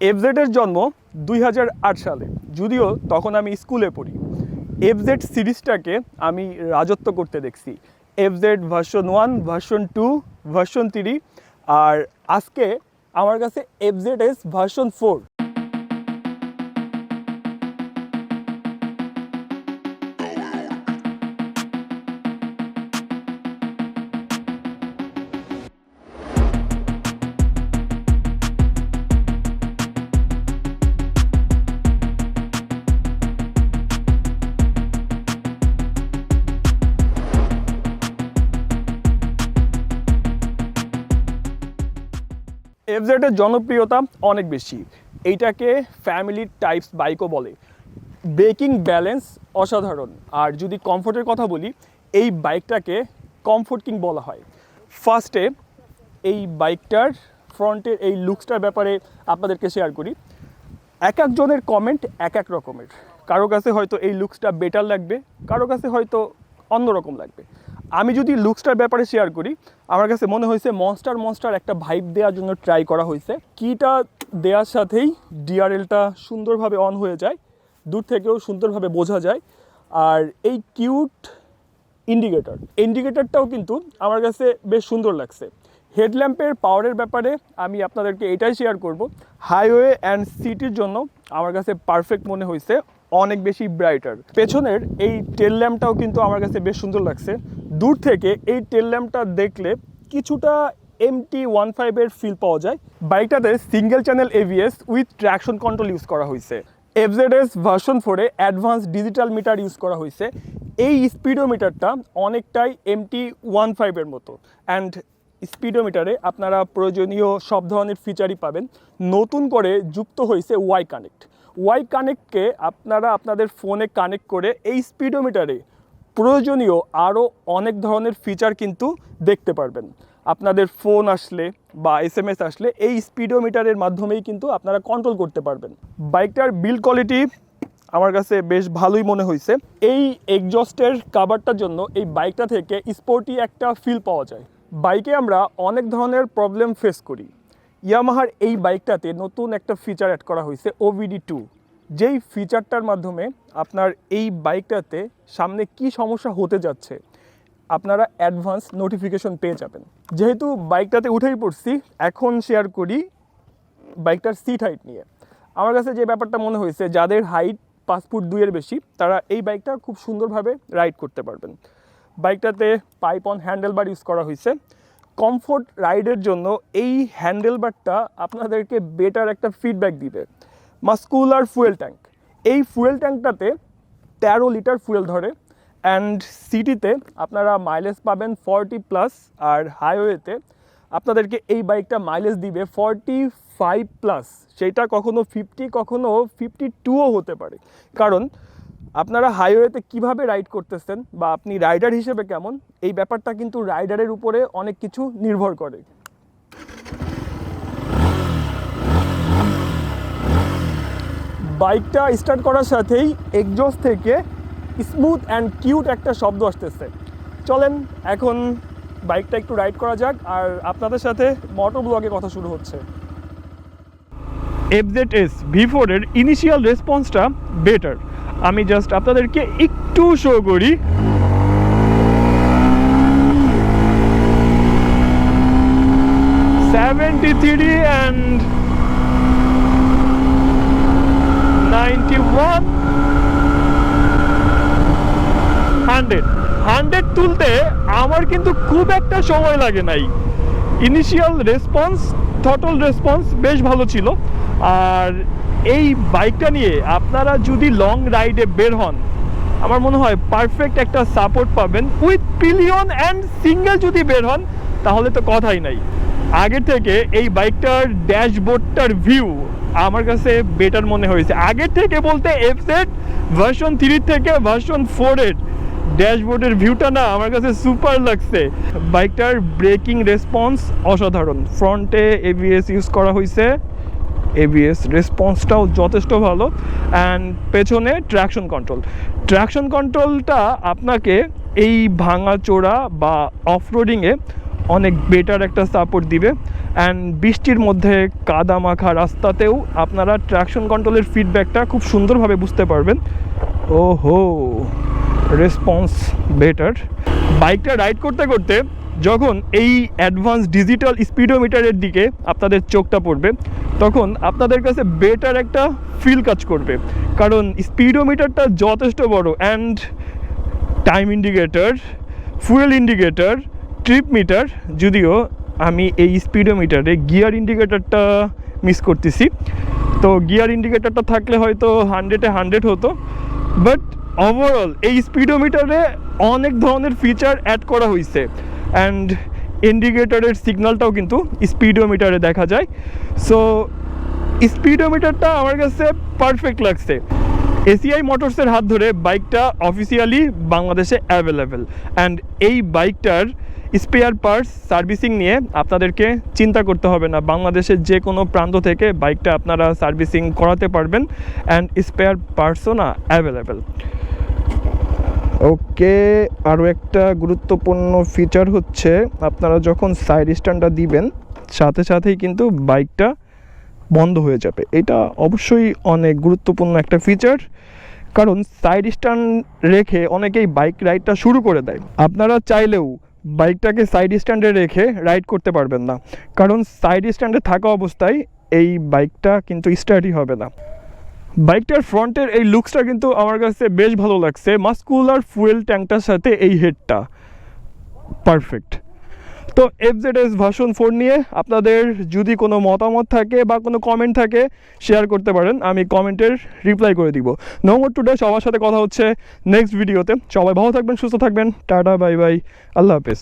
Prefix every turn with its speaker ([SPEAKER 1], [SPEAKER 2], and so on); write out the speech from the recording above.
[SPEAKER 1] এফজেডের জন্ম দুই হাজার আট সালে, যদিও তখন আমি স্কুলে পড়ি। এফজেড সিরিজটাকে আমি রাজত্ব করতে দেখছি। FZ version one version two version three আর আজকে আমার কাছে এফজেড এস ভার্সন ফোর এফজেডের জনপ্রিয়তা অনেক বেশি। এইটাকে ফ্যামিলি টাইপস বাইকও বলে। ব্রেকিং ব্যালেন্স অসাধারণ। আর যদি কমফোর্টের কথা বলি, এই বাইকটাকে কমফোর্ট কিং বলা হয়। ফার্স্টে এই বাইকটার ফ্রন্টের এই লুকসটার ব্যাপারে আপনাদেরকে শেয়ার করি। এক একজনের কমেন্ট এক এক রকমের। কারও কাছে হয়তো এই লুকসটা বেটার লাগবে, কারও কাছে হয়তো অন্যরকম লাগবে। আমি যদি লুকসটার ব্যাপারে শেয়ার করি, আমার কাছে মনে হয়েছে মনস্টার মনস্টার একটা ভাইব দেওয়ার জন্য ট্রাই করা হয়েছে। কিটা দেওয়ার সাথেই ডিআরএলটা সুন্দরভাবে অন হয়ে যায়, দূর থেকেও সুন্দরভাবে বোঝা যায়। আর এই কিউট ইন্ডিকেটর ইন্ডিকেটরটাও কিন্তু আমার কাছে বেশ সুন্দর লাগছে। হেডল্যাম্পের পাওয়ারের ব্যাপারে আমি আপনাদেরকে এটাই শেয়ার করব। হাইওয়ে অ্যান্ড সিটির জন্য আমার কাছে পারফেক্ট মনে হয়েছে, অনেক বেশি ব্রাইটার পেছনের এই টেল ল্যাম্পটাও কিন্তু আমার কাছে বেশ সুন্দর লাগছে। দূর থেকে এই টেল ল্যাম্পটা দেখলে কিছুটা এমটি ওয়ান ফাইভের ফিল পাওয়া যায়। বাইকটাতে single channel ABS with traction control use করা হয়েছে। এফজেডএস ভার্সন ফোরে অ্যাডভান্স ডিজিটাল মিটার ইউজ করা হয়েছে। এই স্পিডোমিটারটা অনেকটাই এমটি ওয়ান ফাইভের মতো। অ্যান্ড স্পিডোমিটারে আপনারা প্রয়োজনীয় সব ধরনের ফিচারই পাবেন। নতুন করে যুক্ত হয়েছে ওয়াই কানেক্ট ওয়াই কানেক্টকে আপনারা আপনাদের ফোনে কানেক্ট করে এই স্পিডোমিটারে প্রয়োজনীয় আরও অনেক ধরনের ফিচার কিন্তু দেখতে পারবেন। আপনাদের ফোন আসলে বা এস এম এস আসলে এই স্পিডোমিটারের মাধ্যমেই কিন্তু আপনারা কন্ট্রোল করতে পারবেন। বাইকটার বিল্ড কোয়ালিটি আমার কাছে বেশ ভালোই মনে হয়েছে। এই এক্সজস্টের কাভারটার জন্য এই বাইকটা থেকে স্পোর্টি একটা ফিল পাওয়া যায়। বাইকে আমরা অনেক ধরনের প্রবলেম ফেস করি। ইয়ামাহার এই বাইকটাতে নতুন একটা ফিচার অ্যাড করা হয়েছে ওভিডি টু যেই ফিচারটার মাধ্যমে আপনার এই বাইকটাতে সামনে কি সমস্যা হতে যাচ্ছে, আপনারা অ্যাডভান্স নোটিফিকেশন পেয়ে যাবেন। যেহেতু বাইকটাতে উঠেই পড়ছি, এখন শেয়ার করি বাইকটার সিট হাইট নিয়ে। আমার কাছে যে ব্যাপারটা মনে হয়েছে, যাদের হাইট পাঁচ ফুট দুইয়ের বেশি, তারা এই বাইকটা খুব সুন্দরভাবে রাইড করতে পারবেন। বাইকটাতে পাইপ অন হ্যান্ডেলবার ইউজ করা হয়েছে। কমফোর্ট রাইডের জন্য এই হ্যান্ডেলবারটা আপনাদেরকে বেটার একটা ফিডব্যাক দিবে। Muscular fuel tank. এই ফুয়েল ট্যাঙ্কটাতে তেরো লিটার ফুয়েল ধরে অ্যান্ড সিটিতে আপনারা মাইলেজ পাবেন ফর্টি প্লাস আর হাইওয়েতে আপনাদেরকে এই বাইকটা মাইলেজ দিবে ফর্টি ফাইভ প্লাস সেটা কখনো ফিফটি কখনো ফিফটি টুও হতে পারে। কারণ আপনারা হাইওয়েতে কীভাবে রাইড করতেছেন বা আপনি রাইডার হিসেবে কেমন, এই ব্যাপারটা কিন্তু রাইডারের উপরে অনেক কিছু নির্ভর করে। বাইকটা স্টার্ট করার সাথেই এক্সজস্ট থেকে স্মুথ অ্যান্ড কিউট একটা শব্দ আসতেছে। চলেন, এখন বাইকটা একটু রাইড করা যাক, আর আপনাদের সাথে মোটর ব্লগে কথা শুরু হচ্ছে। এফজেড এস ভি ফোরের ইনিশিয়াল রেসপন্সটা বেটার আমি জাস্ট আপনাদেরকে একটু শো করি। Seventy three and ninety one hundred hundred তুলতে আমার কিন্তু খুব একটা সময় লাগে নাই। ইনিশিয়াল রেসপন্স থটল রেসপন্স বেশ ভালো ছিল। আর এই বাইকটা নিয়ে আপনারা যদি লং রাইডে বের হন, আমার মনে হয় পারফেক্ট একটা সাপোর্ট পাবেন। উইথ পিলিয়ন অ্যান্ড সিঙ্গেল যদি বের হন, তাহলে তো কথাই নাই। আগে থেকে এই বাইকটার ড্যাশবোর্ডটার ভিউ আমার কাছে বেটার মনে হয়েছে। আগের থেকে বলতে এফসেট ভার্সন থ্রির থেকে ভার্সন ফোরের ড্যাশবোর্ডের ভিউটা না আমার কাছে সুপার লাগছে। বাইকটার ব্রেকিং রেসপন্স অসাধারণ। ফ্রন্টে এবিএস ইউজ করা হয়েছে। এবিএস রেসপন্সটাও যথেষ্ট ভালো। অ্যান্ড পেছনে ট্র্যাকশন কন্ট্রোল ট্র্যাকশন কন্ট্রোলটা আপনাকে এই ভাঙা চোরা বা অফরোডিংয়ে অনেক বেটার একটা সাপোর্ট দিবে। অ্যান্ড বৃষ্টির মধ্যে কাদা মাখা রাস্তাতেও আপনারা ট্র্যাকশন কন্ট্রোলের ফিডব্যাকটা খুব সুন্দরভাবে বুঝতে পারবেন। ও হো রেসপন্স বেটার বাইকটা রাইড করতে করতে যখন এই অ্যাডভান্স ডিজিটাল স্পিডোমিটারের দিকে আপনাদের চোখটা পড়বে, তখন আপনাদের কাছে বেটার একটা ফিল কাজ করবে। কারণ স্পিডোমিটারটা যথেষ্ট বড়। And time indicator fuel indicator trip meter যদিও আমি এই স্পিডোমিটারে গিয়ার ইন্ডিকেটারটা মিস করতেছি। তো গিয়ার ইন্ডিকেটারটা থাকলে হয়তো হান্ড্রেডে হান্ড্রেড হতো। বাট ওভারঅল এই স্পিডোমিটারে অনেক ধরনের ফিচার অ্যাড করা হয়েছে অ্যান্ড ইন্ডিকেটারের সিগন্যালটাও কিন্তু স্পিডোমিটারে দেখা যায়। সো স্পিডোমিটারটা আমার কাছে পারফেক্ট লাগছে। এসিআই মোটরসের হাত ধরে বাইকটা অফিসিয়ালি বাংলাদেশে অ্যাভেলেবেল অ্যান্ড এই বাইকটার স্পেয়ার পার্টস সার্ভিসিং নিয়ে আপনাদেরকে চিন্তা করতে হবে না। বাংলাদেশের যে কোনো প্রান্ত থেকে বাইকটা আপনারা সার্ভিসিং করাতে পারবেন অ্যান্ড স্পেয়ার পার্টসও না অ্যাভেলেবেল ওকে, আরও একটা গুরুত্বপূর্ণ ফিচার হচ্ছে, আপনারা যখন সাইড স্ট্যান্ডটা দিবেন, সাথে সাথেই কিন্তু বাইকটা বন্ধ হয়ে যাবে। এটা অবশ্যই অনেক গুরুত্বপূর্ণ একটা ফিচার কারণ সাইড স্ট্যান্ড রেখে অনেকেই বাইক রাইডটা শুরু করে দেয়। আপনারা চাইলেও বাইকটাকে সাইড স্ট্যান্ডে রেখে রাইড করতে পারবেন না। কারণ সাইড স্ট্যান্ডে থাকা অবস্থায় এই বাইকটা কিন্তু স্টার্টই হবে না। বাইকটার ফ্রন্টের এই লুকসটা কিন্তু আমার কাছে বেশ ভালো লাগছে। মাস্কুলার ফুয়েল ট্যাঙ্কটার সাথে এই হেডটা পারফেক্ট তো F Z S version four নিয়ে আপনাদের যদি কোনো মতামত থাকে বা কোনো কমেন্ট থাকে শেয়ার করতে পারেন। আমি কমেন্টের রিপ্লাই করে দিব। নম্বর টুডে সবার সাথে কথা হচ্ছে নেক্সট ভিডিওতে সবাই ভালো থাকবেন, সুস্থ থাকবেন। টাটা বাই বাই আল্লাহ হাফেজ।